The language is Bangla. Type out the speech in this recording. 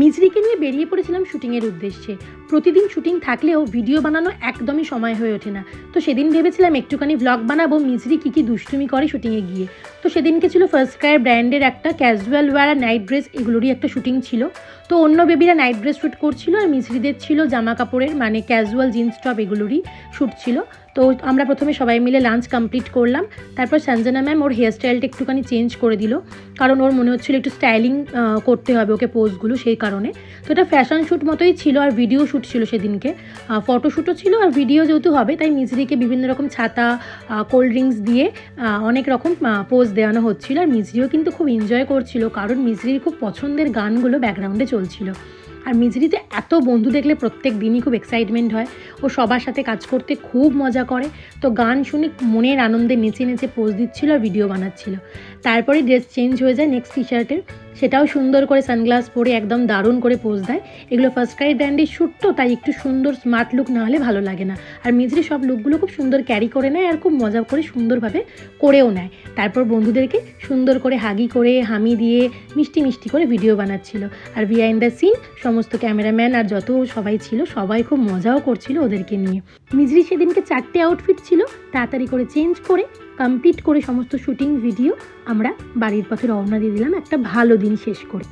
মিজরিকে নিয়ে বেরিয়ে পড়েছিলাম শুটিংয়ের উদ্দেশ্যে। প্রতিদিন শুটিং থাকলেও ভিডিও বানানো একদমই সময় হয়ে ওঠে না। তো সেদিন ভেবেছিলাম একটুখানি ভ্লগ বানাবো, মিজরি কী কী দুষ্টুমি করে শুটিংয়ে গিয়ে। তো সেদিনকে ছিল ফার্স্ট ক্রায়ার ব্র্যান্ডের একটা ক্যাজুয়াল ওয়্যার আর নাইট ড্রেস এগুলোরই একটা শুটিং ছিল। তো অন্য বেবিরা নাইট ড্রেস শ্যুট করছিল আর মিজরিদের ছিল জামা কাপড়ের মানে ক্যাজুয়াল জিন্স টপ এগুলোরই শ্যুট ছিল। তো আমরা প্রথমে সবাই মিলে লাঞ্চ কমপ্লিট করলাম। তারপর সঞ্জনা ম্যাম ওর হেয়ার স্টাইলটা একটুখানি চেঞ্জ করে দিল। কারণ ওর মনে হচ্ছিল একটু স্টাইলিং করতে হবে ওকে পোজগুলো সেই কারণে তো এটা ফ্যাশন শ্যুট মতোই ছিল আর ভিডিও শ্যুট ছিল সেদিনকে। ফটোশ্যুটও ছিল আর ভিডিও যেহেতু হবে, তাই মিজরিকে বিভিন্ন রকম ছাতা কোল্ড ড্রিঙ্কস দিয়ে অনেক রকম পোজ দেওয়ানো হচ্ছিল। আর মিজরিও কিন্তু খুব এনজয় করছিল, কারণ মিজরির খুব পছন্দের গানগুলো ব্যাকগ্রাউন্ডে চলছিল। আর মিজরিতে এত বন্ধু দেখলে প্রত্যেক দিনই খুব এক্সাইটমেন্ট হয়। ও সবার সাথে কাজ করতে খুব মজা করে। তো গান শুনে মনের আনন্দে নেচে নেচে পোজ দিচ্ছিল আর ভিডিও বানাচ্ছিল। তারপরে ড্রেস চেঞ্জ হয়ে যায় নেক্সট টি শার্টের সেটাও সুন্দর করে সানগ্লাস পরে একদম দারুণ করে পোজ দেয়। এগুলো ফার্স্ট ক্রাই ব্র্যান্ডের শ্যুট তো তাই একটু সুন্দর স্মার্ট লুক না হলে ভালো লাগে না। আর মিজরি সব লুকগুলো খুব সুন্দর ক্যারি করে নেয় আর খুব মজা করে সুন্দরভাবে করেও নেয়। তারপর বন্ধুদেরকে সুন্দর করে হাগি করে, হামি দিয়ে মিষ্টি মিষ্টি করে ভিডিও বানাচ্ছিল। আর বিহাইন্ড দ্য সিন সমস্ত ক্যামেরাম্যান আর যত সবাই ছিল, সবাই খুব মজাও করছিল ওদেরকে নিয়ে। মিজরি সেদিনকে চারটে আউটফিট ছিল, তাড়াতাড়ি করে চেঞ্জ করে কমপ্লিট করে সমস্ত শুটিং ভিডিও আমরা বাড়ির পথে রওনা দিয়ে দিলাম। একটা ভালো দিন শেষ করে।